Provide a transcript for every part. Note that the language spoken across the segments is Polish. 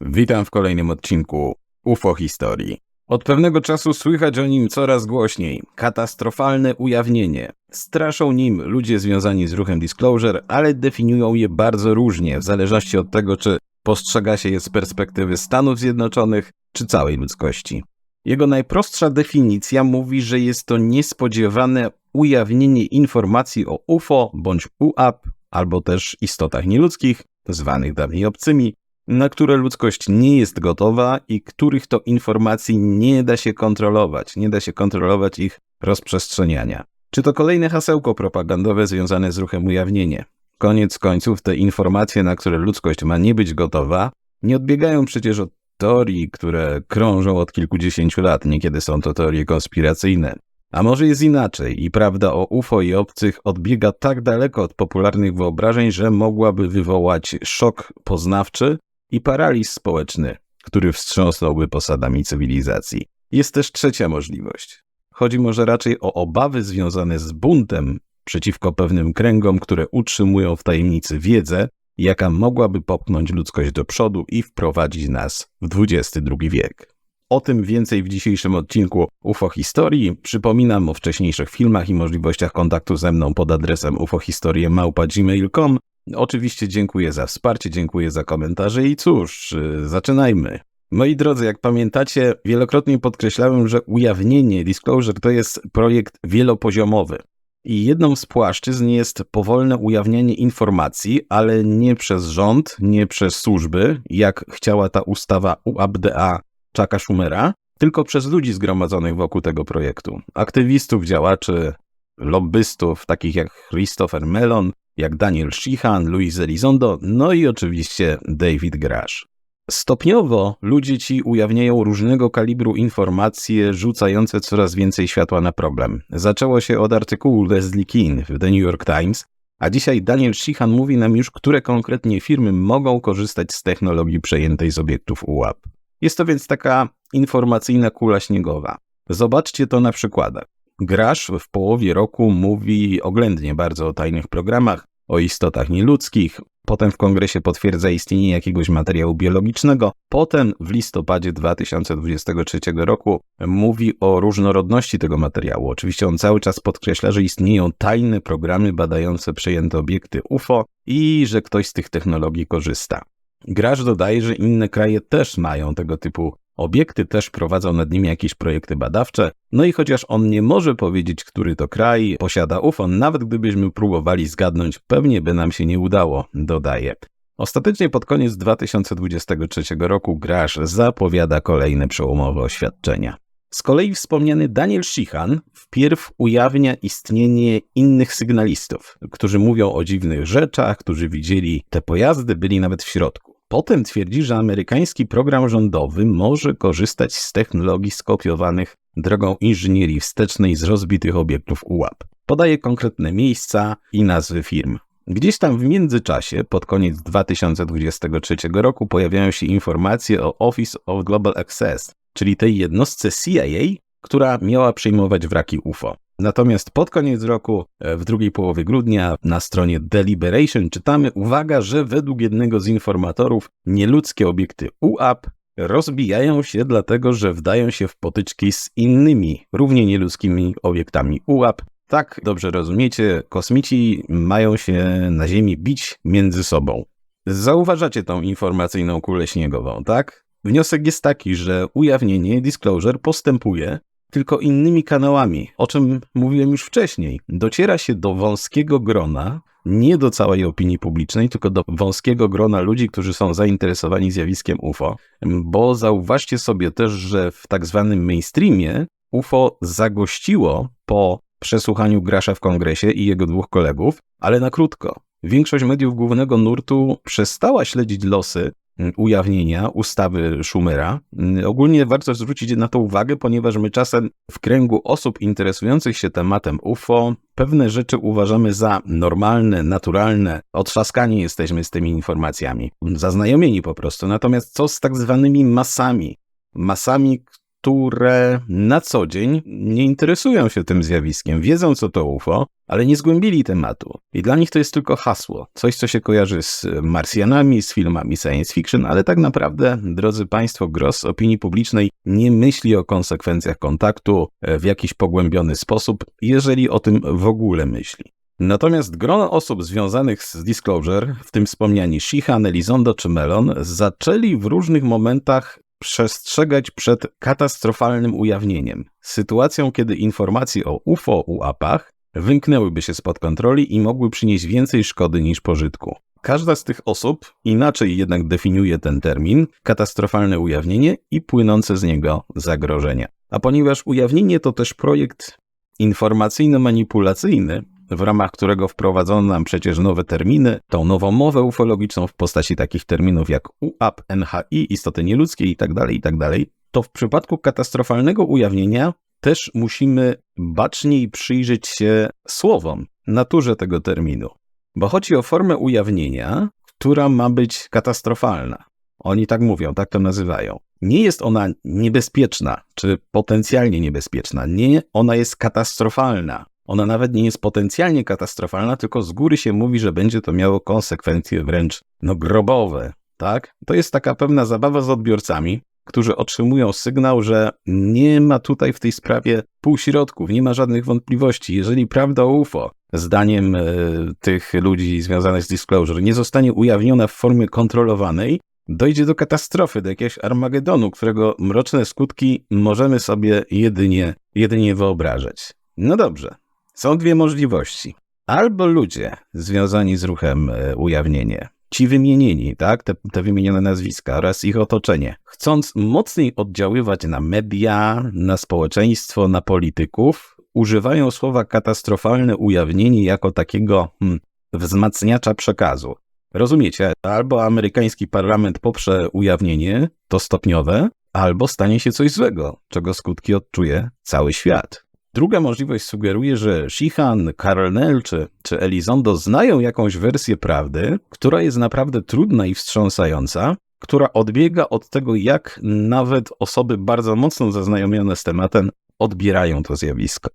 Witam w kolejnym odcinku UFO Historii. Od pewnego czasu słychać o nim coraz głośniej. Katastrofalne ujawnienie. Straszą nim ludzie związani z ruchem Disclosure, ale definiują je bardzo różnie, w zależności od tego, czy postrzega się je z perspektywy Stanów Zjednoczonych, czy całej ludzkości. Jego najprostsza definicja mówi, że jest to niespodziewane ujawnienie informacji o UFO bądź UAP, albo też istotach nieludzkich, zwanych dawniej obcymi, na które ludzkość nie jest gotowa i których to informacji nie da się kontrolować, nie da się kontrolować ich rozprzestrzeniania. Czy to kolejne hasełko propagandowe związane z ruchem ujawnienie? Koniec końców te informacje, na które ludzkość ma nie być gotowa, nie odbiegają przecież od teorii, które krążą od kilkudziesięciu lat, niekiedy są to teorie konspiracyjne. A może jest inaczej i prawda o UFO i obcych odbiega tak daleko od popularnych wyobrażeń, że mogłaby wywołać szok poznawczy i paraliż społeczny, który wstrząsnąłby posadami cywilizacji. Jest też trzecia możliwość. Chodzi może raczej o obawy związane z buntem przeciwko pewnym kręgom, które utrzymują w tajemnicy wiedzę, jaka mogłaby popchnąć ludzkość do przodu i wprowadzić nas w XXI wiek. O tym więcej w dzisiejszym odcinku UFO Historii. Przypominam o wcześniejszych filmach i możliwościach kontaktu ze mną pod adresem ufohistorie.gmail.com. Oczywiście dziękuję za wsparcie, dziękuję za komentarze i cóż, y, zaczynajmy. Moi drodzy, jak pamiętacie, wielokrotnie podkreślałem, że ujawnienie Disclosure to jest projekt wielopoziomowy. I jedną z płaszczyzn jest powolne ujawnianie informacji, ale nie przez rząd, nie przez służby, jak chciała ta ustawa UABDA Chucka Schumera, tylko przez ludzi zgromadzonych wokół tego projektu. Aktywistów, działaczy, lobbystów, takich jak Christopher Mellon, jak Daniel Sheehan, Luis Elizondo, no i oczywiście David Grash. Stopniowo ludzie ci ujawniają różnego kalibru informacje rzucające coraz więcej światła na problem. Zaczęło się od artykułu Leslie Keane w The New York Times, a dzisiaj Daniel Sheehan mówi nam już, które konkretnie firmy mogą korzystać z technologii przejętej z obiektów UAP. Jest to więc taka informacyjna kula śniegowa. Zobaczcie to na przykładach. Grasz w połowie roku mówi oględnie bardzo o tajnych programach, o istotach nieludzkich, potem w kongresie potwierdza istnienie jakiegoś materiału biologicznego, potem w listopadzie 2023 roku mówi o różnorodności tego materiału. Oczywiście on cały czas podkreśla, że istnieją tajne programy badające przejęte obiekty UFO i że ktoś z tych technologii korzysta. Gracz dodaje, że inne kraje też mają tego typu obiekty, też prowadzą nad nimi jakieś projekty badawcze. No i chociaż on nie może powiedzieć, który to kraj posiada UFO, nawet gdybyśmy próbowali zgadnąć, pewnie by nam się nie udało, dodaje. Ostatecznie pod koniec 2023 roku Grasz zapowiada kolejne przełomowe oświadczenia. Z kolei wspomniany Daniel Sheehan wpierw ujawnia istnienie innych sygnalistów, którzy mówią o dziwnych rzeczach, którzy widzieli te pojazdy, byli nawet w środku. Potem twierdzi, że amerykański program rządowy może korzystać z technologii skopiowanych drogą inżynierii wstecznej z rozbitych obiektów UAP. Podaje konkretne miejsca i nazwy firm. Gdzieś tam w międzyczasie, pod koniec 2023 roku, pojawiają się informacje o Office of Global Access, czyli tej jednostce CIA, która miała przyjmować wraki UFO. Natomiast pod koniec roku, e, w drugiej połowie grudnia, na stronie Deliberation czytamy, uwaga, że według jednego z informatorów nieludzkie obiekty UAP rozbijają się dlatego, że wdają się w potyczki z innymi, równie nieludzkimi obiektami UAP. Tak, dobrze rozumiecie, kosmici mają się na Ziemi bić między sobą. Zauważacie tą informacyjną kulę śniegową, tak? Wniosek jest taki, że ujawnienie disclosure postępuje tylko innymi kanałami, o czym mówiłem już wcześniej. Dociera się do wąskiego grona, nie do całej opinii publicznej, tylko do wąskiego grona ludzi, którzy są zainteresowani zjawiskiem UFO, bo zauważcie sobie też, że w tak zwanym mainstreamie UFO zagościło po przesłuchaniu Grasza w kongresie i jego dwóch kolegów, ale na krótko. Większość mediów głównego nurtu przestała śledzić losy ujawnienia ustawy Schumera. Ogólnie warto zwrócić na to uwagę, ponieważ my czasem w kręgu osób interesujących się tematem UFO pewne rzeczy uważamy za normalne, naturalne, otrzaskani jesteśmy z tymi informacjami, zaznajomieni po prostu. Natomiast co z tak zwanymi masami? Masami, które na co dzień nie interesują się tym zjawiskiem, wiedzą co to UFO, ale nie zgłębili tematu. I dla nich to jest tylko hasło, coś co się kojarzy z Marsjanami, z filmami science fiction, ale tak naprawdę, drodzy Państwo, gros opinii publicznej nie myśli o konsekwencjach kontaktu w jakiś pogłębiony sposób, jeżeli o tym w ogóle myśli. Natomiast grono osób związanych z Disclosure, w tym wspomniani Shihan, Elizondo czy Melon, zaczęli w różnych momentach przestrzegać przed katastrofalnym ujawnieniem, sytuacją, kiedy informacje o UFO UAP-ach wymknęłyby się spod kontroli i mogły przynieść więcej szkody niż pożytku. Każda z tych osób inaczej jednak definiuje ten termin, katastrofalne ujawnienie i płynące z niego zagrożenia. A ponieważ ujawnienie to też projekt informacyjno-manipulacyjny, w ramach którego wprowadzono nam przecież nowe terminy, tą nową mowę ufologiczną w postaci takich terminów jak UAP, NHI, istoty nieludzkie itd., tak itd., tak to w przypadku katastrofalnego ujawnienia też musimy baczniej przyjrzeć się słowom, naturze tego terminu. Bo chodzi o formę ujawnienia, która ma być katastrofalna. Oni tak mówią, tak to nazywają. Nie jest ona niebezpieczna, czy potencjalnie niebezpieczna. Nie, ona jest katastrofalna. Ona nawet nie jest potencjalnie katastrofalna, tylko z góry się mówi, że będzie to miało konsekwencje wręcz no, grobowe. Tak? To jest taka pewna zabawa z odbiorcami, którzy otrzymują sygnał, że nie ma tutaj w tej sprawie półśrodków, nie ma żadnych wątpliwości. Jeżeli prawda o UFO, zdaniem y, tych ludzi związanych z Disclosure, nie zostanie ujawniona w formie kontrolowanej, dojdzie do katastrofy, do jakiegoś Armagedonu, którego mroczne skutki możemy sobie jedynie, jedynie wyobrażać. No dobrze, są dwie możliwości. Albo ludzie związani z ruchem e, ujawnienie, ci wymienieni, tak, te, te wymienione nazwiska oraz ich otoczenie, chcąc mocniej oddziaływać na media, na społeczeństwo, na polityków, używają słowa katastrofalne ujawnienie jako takiego hmm, wzmacniacza przekazu. Rozumiecie? Albo amerykański parlament poprze ujawnienie, to stopniowe, albo stanie się coś złego, czego skutki odczuje cały świat. Druga możliwość sugeruje, że Shihan, Karl czy, czy Elizondo znają jakąś wersję prawdy, która jest naprawdę trudna i wstrząsająca, która odbiega od tego, jak nawet osoby bardzo mocno zaznajomione z tematem odbierają to zjawisko.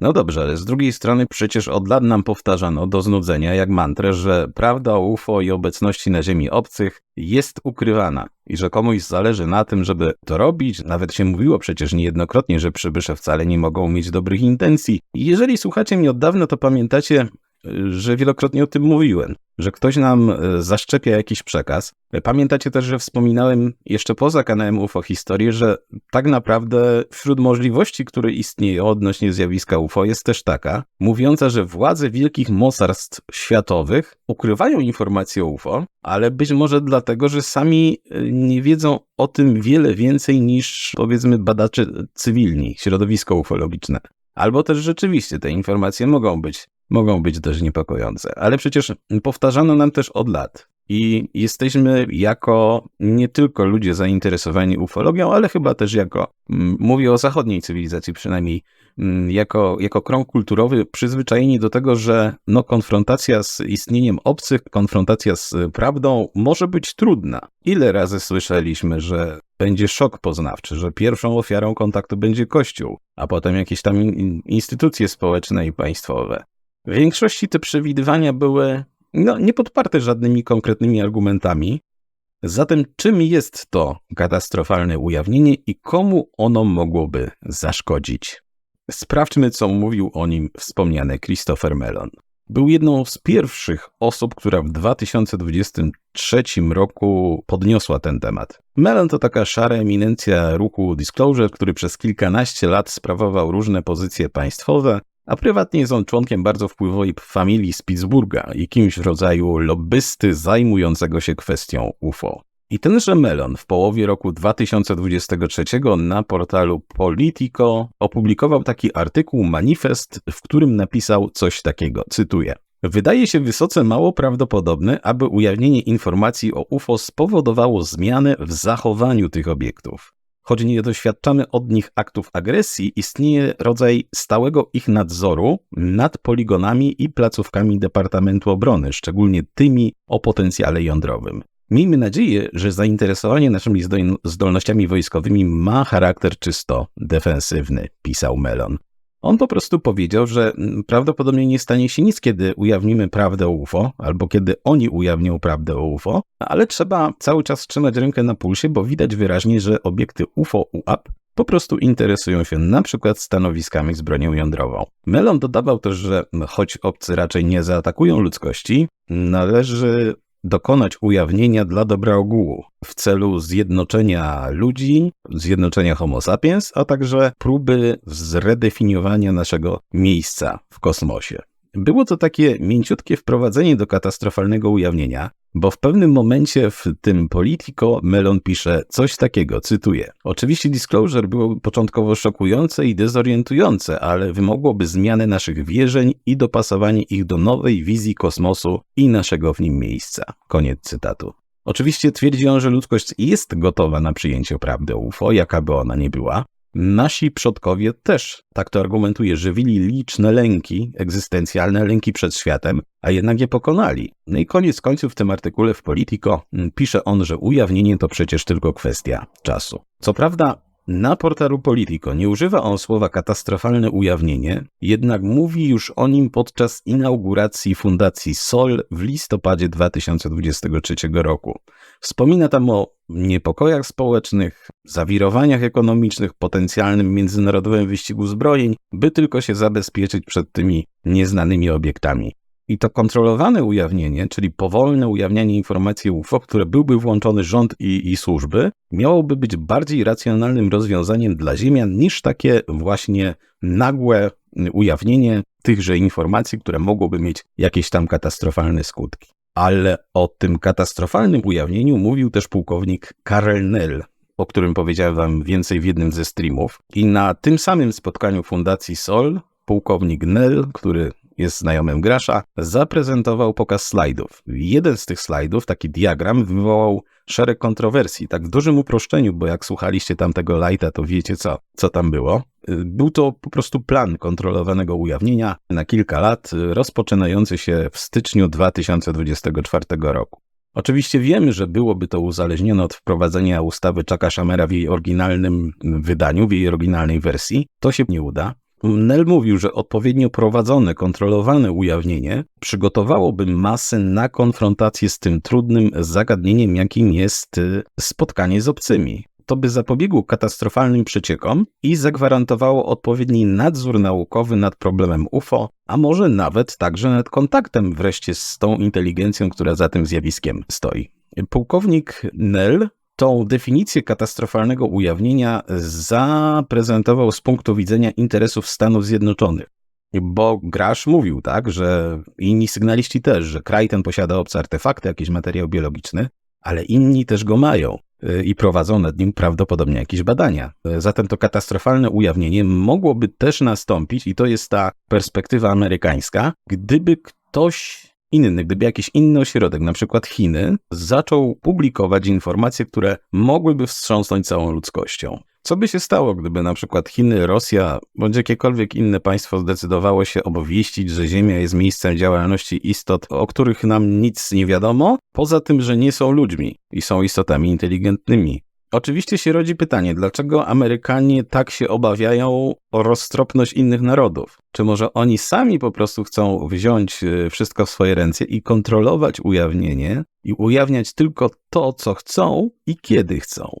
No dobrze, ale z drugiej strony przecież od lat nam powtarzano do znudzenia jak mantrę, że prawda o UFO i obecności na Ziemi obcych jest ukrywana i że komuś zależy na tym, żeby to robić. Nawet się mówiło przecież niejednokrotnie, że przybysze wcale nie mogą mieć dobrych intencji. I jeżeli słuchacie mnie od dawna, to pamiętacie, że wielokrotnie o tym mówiłem, że ktoś nam e, zaszczepia jakiś przekaz. Pamiętacie też, że wspominałem jeszcze poza kanałem UFO historię, że tak naprawdę wśród możliwości, które istnieją odnośnie zjawiska UFO jest też taka, mówiąca, że władze wielkich mocarstw światowych ukrywają informacje o UFO, ale być może dlatego, że sami e, nie wiedzą o tym wiele więcej niż powiedzmy badacze cywilni, środowisko ufologiczne. Albo też rzeczywiście te informacje mogą być mogą być dość niepokojące. Ale przecież powtarzano nam też od lat. I jesteśmy jako nie tylko ludzie zainteresowani ufologią, ale chyba też jako, mm, mówię o zachodniej cywilizacji przynajmniej, mm, jako, jako krąg kulturowy przyzwyczajeni do tego, że no, konfrontacja z istnieniem obcych, konfrontacja z prawdą może być trudna. Ile razy słyszeliśmy, że będzie szok poznawczy, że pierwszą ofiarą kontaktu będzie Kościół, a potem jakieś tam instytucje społeczne i państwowe. W większości te przewidywania były no, niepodparte żadnymi konkretnymi argumentami. Zatem czym jest to katastrofalne ujawnienie i komu ono mogłoby zaszkodzić? Sprawdźmy, co mówił o nim wspomniany Christopher Mellon. Był jedną z pierwszych osób, która w 2023 roku podniosła ten temat. Mellon to taka szara eminencja ruchu Disclosure, który przez kilkanaście lat sprawował różne pozycje państwowe, a prywatnie jest on członkiem bardzo wpływowej familii z Pittsburgha i kimś w rodzaju lobbysty zajmującego się kwestią UFO. I tenże Melon w połowie roku 2023 na portalu Politico opublikował taki artykuł, manifest, w którym napisał coś takiego, cytuję. Wydaje się wysoce mało prawdopodobne, aby ujawnienie informacji o UFO spowodowało zmianę w zachowaniu tych obiektów. Choć nie doświadczamy od nich aktów agresji, istnieje rodzaj stałego ich nadzoru nad poligonami i placówkami Departamentu Obrony, szczególnie tymi o potencjale jądrowym. Miejmy nadzieję, że zainteresowanie naszymi zdolnościami wojskowymi ma charakter czysto defensywny, pisał Melon. On po prostu powiedział, że mm, prawdopodobnie nie stanie się nic, kiedy ujawnimy prawdę o UFO, albo kiedy oni ujawnią prawdę o UFO, ale trzeba cały czas trzymać rękę na pulsie, bo widać wyraźnie, że obiekty UFO-UAP po prostu interesują się na przykład stanowiskami z bronią jądrową. Melon dodawał też, że choć obcy raczej nie zaatakują ludzkości, należy dokonać ujawnienia dla dobra ogółu w celu zjednoczenia ludzi, zjednoczenia Homo sapiens, a także próby zredefiniowania naszego miejsca w kosmosie. Było to takie mięciutkie wprowadzenie do katastrofalnego ujawnienia, bo w pewnym momencie w tym Politico Melon pisze coś takiego, cytuję. Oczywiście disclosure było początkowo szokujące i dezorientujące, ale wymogłoby zmianę naszych wierzeń i dopasowanie ich do nowej wizji kosmosu i naszego w nim miejsca. Koniec cytatu. Oczywiście twierdzi on, że ludzkość jest gotowa na przyjęcie prawdy UFO, jaka by ona nie była, Nasi przodkowie też, tak to argumentuje, żywili liczne lęki, egzystencjalne lęki przed światem, a jednak je pokonali. No i koniec końców w tym artykule w Politico mm, pisze on, że ujawnienie to przecież tylko kwestia czasu. Co prawda, na portalu Politico nie używa on słowa katastrofalne ujawnienie, jednak mówi już o nim podczas inauguracji Fundacji SOL w listopadzie 2023 roku. Wspomina tam o niepokojach społecznych, zawirowaniach ekonomicznych, potencjalnym międzynarodowym wyścigu zbrojeń, by tylko się zabezpieczyć przed tymi nieznanymi obiektami. I to kontrolowane ujawnienie, czyli powolne ujawnianie informacji UFO, które byłby włączony rząd i, i służby, miałoby być bardziej racjonalnym rozwiązaniem dla Ziemian niż takie właśnie nagłe ujawnienie tychże informacji, które mogłoby mieć jakieś tam katastrofalne skutki. Ale o tym katastrofalnym ujawnieniu mówił też pułkownik Karel Nell, o którym powiedziałem wam więcej w jednym ze streamów. I na tym samym spotkaniu Fundacji SOL pułkownik Nell, który jest znajomym Grasza, zaprezentował pokaz slajdów. Jeden z tych slajdów, taki diagram, wywołał szereg kontrowersji, tak w dużym uproszczeniu, bo jak słuchaliście tamtego lighta, to wiecie co, co tam było. Był to po prostu plan kontrolowanego ujawnienia na kilka lat, rozpoczynający się w styczniu 2024 roku. Oczywiście wiemy, że byłoby to uzależnione od wprowadzenia ustawy Chucka Schummera w jej oryginalnym wydaniu, w jej oryginalnej wersji. To się nie uda. Nell mówił, że odpowiednio prowadzone, kontrolowane ujawnienie przygotowałoby masę na konfrontację z tym trudnym zagadnieniem, jakim jest y, spotkanie z obcymi. To by zapobiegło katastrofalnym przeciekom i zagwarantowało odpowiedni nadzór naukowy nad problemem UFO, a może nawet także nad kontaktem wreszcie z tą inteligencją, która za tym zjawiskiem stoi. Pułkownik Nell tą definicję katastrofalnego ujawnienia zaprezentował z punktu widzenia interesów Stanów Zjednoczonych. Bo Grasz mówił, tak, że inni sygnaliści też, że kraj ten posiada obce artefakty, jakiś materiał biologiczny, ale inni też go mają y, i prowadzą nad nim prawdopodobnie jakieś badania. Zatem to katastrofalne ujawnienie mogłoby też nastąpić, i to jest ta perspektywa amerykańska, gdyby ktoś inny, gdyby jakiś inny ośrodek, na przykład Chiny, zaczął publikować informacje, które mogłyby wstrząsnąć całą ludzkością. Co by się stało, gdyby na przykład Chiny, Rosja bądź jakiekolwiek inne państwo zdecydowało się obwieścić, że Ziemia jest miejscem działalności istot, o których nam nic nie wiadomo, poza tym, że nie są ludźmi i są istotami inteligentnymi? Oczywiście się rodzi pytanie, dlaczego Amerykanie tak się obawiają o roztropność innych narodów? Czy może oni sami po prostu chcą wziąć e, wszystko w swoje ręce i kontrolować ujawnienie i ujawniać tylko to, co chcą i kiedy chcą?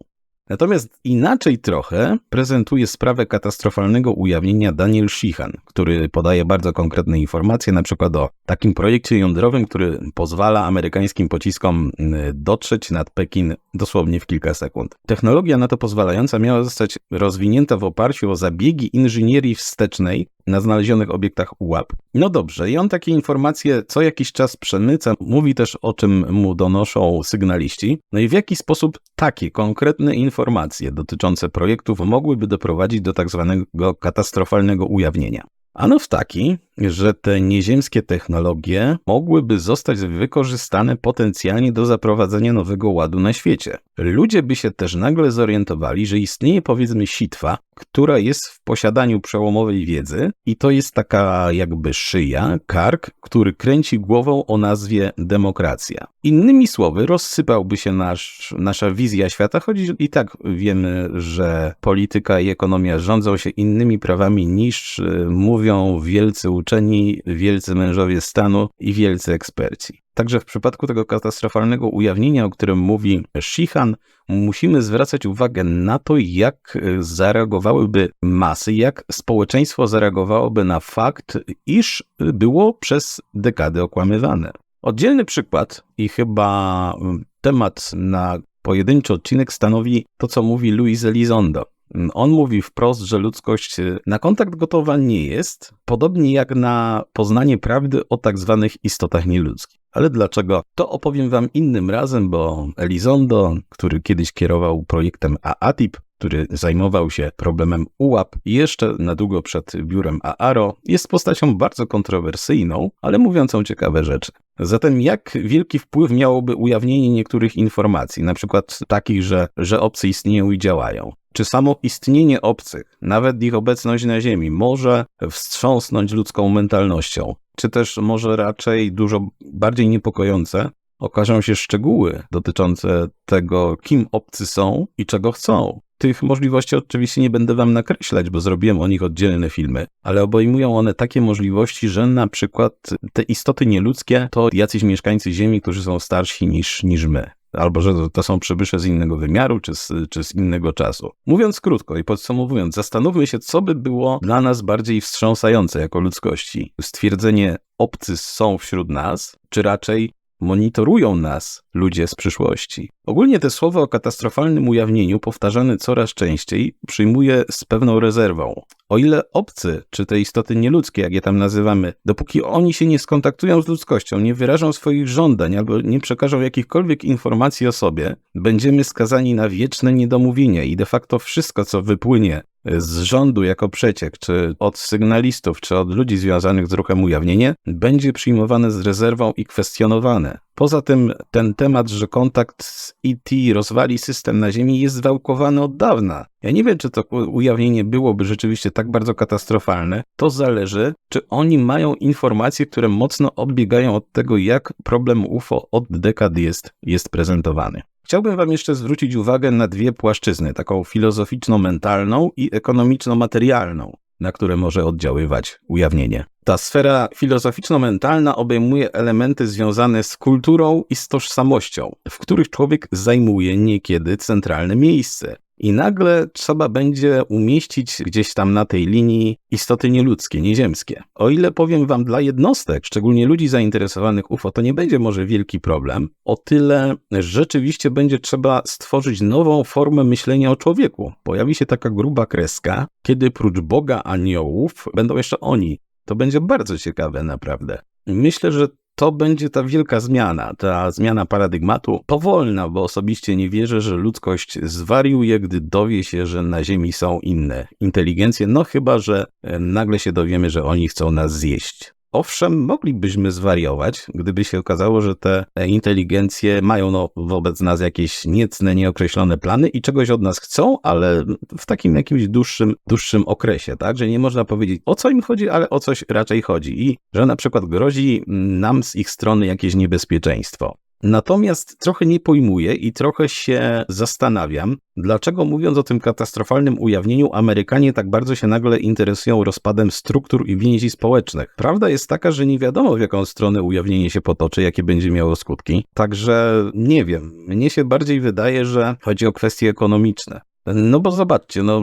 Natomiast inaczej trochę prezentuje sprawę katastrofalnego ujawnienia Daniel Sheehan, który podaje bardzo konkretne informacje, na przykład o takim projekcie jądrowym, który pozwala amerykańskim pociskom dotrzeć nad Pekin dosłownie w kilka sekund. Technologia na to pozwalająca miała zostać rozwinięta w oparciu o zabiegi inżynierii wstecznej na znalezionych obiektach UAP. No dobrze, i on takie informacje co jakiś czas przemyca, mówi też o czym mu donoszą sygnaliści. No i w jaki sposób takie konkretne informacje dotyczące projektów mogłyby doprowadzić do tak zwanego katastrofalnego ujawnienia? Ano w taki, że te nieziemskie technologie mogłyby zostać wykorzystane potencjalnie do zaprowadzenia nowego ładu na świecie. Ludzie by się też nagle zorientowali, że istnieje powiedzmy sitwa, która jest w posiadaniu przełomowej wiedzy i to jest taka jakby szyja, kark, który kręci głową o nazwie demokracja. Innymi słowy, rozsypałby się nasz, nasza wizja świata, choć i tak wiemy, że polityka i ekonomia rządzą się innymi prawami niż y, mówią wielcy uczeni, wielcy mężowie stanu i wielcy eksperci. Także w przypadku tego katastrofalnego ujawnienia, o którym mówi Shihan, musimy zwracać uwagę na to, jak zareagowałyby masy, jak społeczeństwo zareagowałoby na fakt, iż było przez dekady okłamywane. Oddzielny przykład i chyba temat na pojedynczy odcinek stanowi to, co mówi Luis Elizondo. On mówi wprost, że ludzkość na kontakt gotowa nie jest, podobnie jak na poznanie prawdy o tak zwanych istotach nieludzkich. Ale dlaczego? To opowiem wam innym razem, bo Elizondo, który kiedyś kierował projektem AATIP, który zajmował się problemem UAP jeszcze na długo przed biurem AARO, jest postacią bardzo kontrowersyjną, ale mówiącą ciekawe rzeczy. Zatem jak wielki wpływ miałoby ujawnienie niektórych informacji, na przykład takich, że, że obcy istnieją i działają? Czy samo istnienie obcych, nawet ich obecność na Ziemi, może wstrząsnąć ludzką mentalnością? Czy też może raczej dużo bardziej niepokojące okażą się szczegóły dotyczące tego, kim obcy są i czego chcą? Tych możliwości oczywiście nie będę wam nakreślać, bo zrobiłem o nich oddzielne filmy, ale obejmują one takie możliwości, że na przykład te istoty nieludzkie to jacyś mieszkańcy Ziemi, którzy są starsi niż, niż my albo że to są przybysze z innego wymiaru, czy z, czy z innego czasu. Mówiąc krótko i podsumowując, zastanówmy się, co by było dla nas bardziej wstrząsające jako ludzkości. Stwierdzenie obcy są wśród nas, czy raczej monitorują nas ludzie z przyszłości. Ogólnie te słowa o katastrofalnym ujawnieniu, powtarzane coraz częściej, przyjmuję z pewną rezerwą. O ile obcy, czy te istoty nieludzkie, jak je tam nazywamy, dopóki oni się nie skontaktują z ludzkością, nie wyrażą swoich żądań albo nie przekażą jakichkolwiek informacji o sobie, będziemy skazani na wieczne niedomówienie i de facto wszystko, co wypłynie z rządu jako przeciek, czy od sygnalistów, czy od ludzi związanych z ruchem ujawnienie, będzie przyjmowane z rezerwą i kwestionowane. Poza tym ten temat, że kontakt z ET rozwali system na Ziemi jest zwałkowany od dawna. Ja nie wiem, czy to ujawnienie byłoby rzeczywiście tak bardzo katastrofalne. To zależy, czy oni mają informacje, które mocno odbiegają od tego, jak problem UFO od dekad jest, jest prezentowany. Chciałbym Wam jeszcze zwrócić uwagę na dwie płaszczyzny, taką filozoficzno-mentalną i ekonomiczno-materialną, na które może oddziaływać ujawnienie. Ta sfera filozoficzno-mentalna obejmuje elementy związane z kulturą i z tożsamością, w których człowiek zajmuje niekiedy centralne miejsce. I nagle trzeba będzie umieścić gdzieś tam na tej linii istoty nieludzkie, nieziemskie. O ile powiem wam dla jednostek, szczególnie ludzi zainteresowanych UFO, to nie będzie może wielki problem, o tyle rzeczywiście będzie trzeba stworzyć nową formę myślenia o człowieku. Pojawi się taka gruba kreska, kiedy prócz Boga aniołów będą jeszcze oni. To będzie bardzo ciekawe naprawdę. Myślę, że to będzie ta wielka zmiana, ta zmiana paradygmatu. Powolna, bo osobiście nie wierzę, że ludzkość zwariuje, gdy dowie się, że na Ziemi są inne inteligencje, no chyba, że e, nagle się dowiemy, że oni chcą nas zjeść. Owszem, moglibyśmy zwariować, gdyby się okazało, że te inteligencje mają no, wobec nas jakieś niecne, nieokreślone plany i czegoś od nas chcą, ale w takim jakimś dłuższym, dłuższym okresie, tak? Że nie można powiedzieć o co im chodzi, ale o coś raczej chodzi i że na przykład grozi nam z ich strony jakieś niebezpieczeństwo. Natomiast trochę nie pojmuję i trochę się zastanawiam, dlaczego mówiąc o tym katastrofalnym ujawnieniu, Amerykanie tak bardzo się nagle interesują rozpadem struktur i więzi społecznych. Prawda jest taka, że nie wiadomo w jaką stronę ujawnienie się potoczy, jakie będzie miało skutki. Także nie wiem, mnie się bardziej wydaje, że chodzi o kwestie ekonomiczne. No bo zobaczcie, no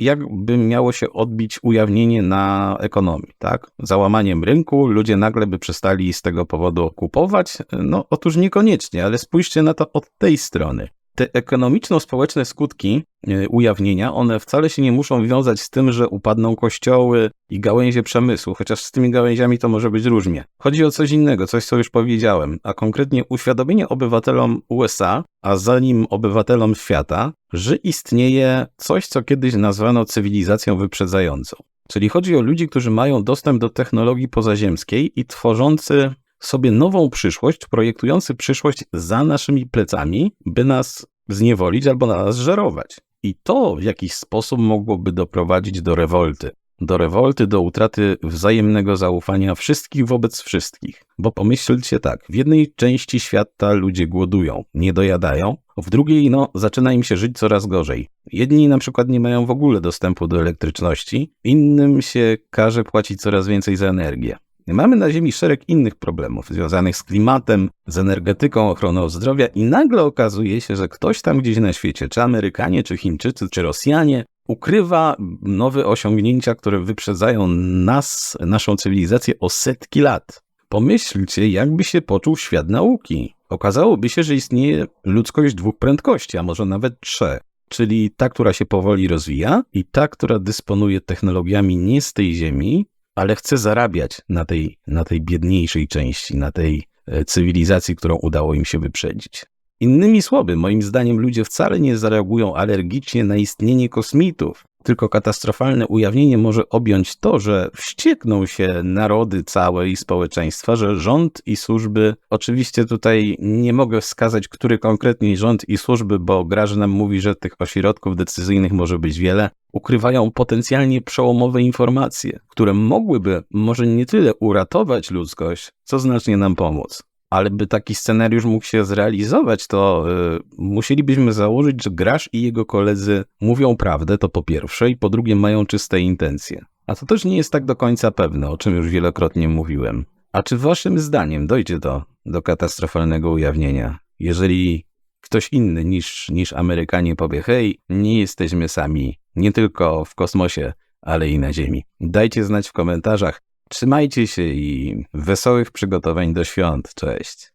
jakby miało się odbić ujawnienie na ekonomii, tak? Załamaniem rynku, ludzie nagle by przestali z tego powodu kupować? No otóż niekoniecznie, ale spójrzcie na to od tej strony te ekonomiczno-społeczne skutki e, ujawnienia, one wcale się nie muszą wiązać z tym, że upadną kościoły i gałęzie przemysłu, chociaż z tymi gałęziami to może być różnie. Chodzi o coś innego, coś co już powiedziałem, a konkretnie uświadomienie obywatelom USA, a za nim obywatelom świata, że istnieje coś, co kiedyś nazwano cywilizacją wyprzedzającą. Czyli chodzi o ludzi, którzy mają dostęp do technologii pozaziemskiej i tworzący sobie nową przyszłość, projektujący przyszłość za naszymi plecami, by nas zniewolić albo na nas żerować. I to w jakiś sposób mogłoby doprowadzić do rewolty. Do rewolty, do utraty wzajemnego zaufania wszystkich wobec wszystkich. Bo pomyślcie tak, w jednej części świata ludzie głodują, nie dojadają, w drugiej, no, zaczyna im się żyć coraz gorzej. Jedni na przykład nie mają w ogóle dostępu do elektryczności, innym się każe płacić coraz więcej za energię. Mamy na Ziemi szereg innych problemów związanych z klimatem, z energetyką, ochroną zdrowia i nagle okazuje się, że ktoś tam gdzieś na świecie, czy Amerykanie, czy Chińczycy, czy Rosjanie, ukrywa nowe osiągnięcia, które wyprzedzają nas, naszą cywilizację o setki lat. Pomyślcie, jakby się poczuł świat nauki. Okazałoby się, że istnieje ludzkość dwóch prędkości, a może nawet trzech. Czyli ta, która się powoli rozwija i ta, która dysponuje technologiami nie z tej ziemi, ale chce zarabiać na tej, na tej biedniejszej części, na tej e, cywilizacji, którą udało im się wyprzedzić. Innymi słowy, moim zdaniem ludzie wcale nie zareagują alergicznie na istnienie kosmitów, tylko katastrofalne ujawnienie może objąć to, że wściekną się narody całe i społeczeństwa, że rząd i służby, oczywiście tutaj nie mogę wskazać, który konkretnie rząd i służby, bo Graży nam mówi, że tych ośrodków decyzyjnych może być wiele, ukrywają potencjalnie przełomowe informacje, które mogłyby może nie tyle uratować ludzkość, co znacznie nam pomóc. Ale by taki scenariusz mógł się zrealizować, to y, musielibyśmy założyć, że Grasz i jego koledzy mówią prawdę, to po pierwsze, i po drugie mają czyste intencje. A to też nie jest tak do końca pewne, o czym już wielokrotnie mówiłem. A czy waszym zdaniem dojdzie to do katastrofalnego ujawnienia? Jeżeli ktoś inny niż, niż Amerykanie powie, hej, nie jesteśmy sami, nie tylko w kosmosie, ale i na Ziemi. Dajcie znać w komentarzach. Trzymajcie się i wesołych przygotowań do świąt. Cześć.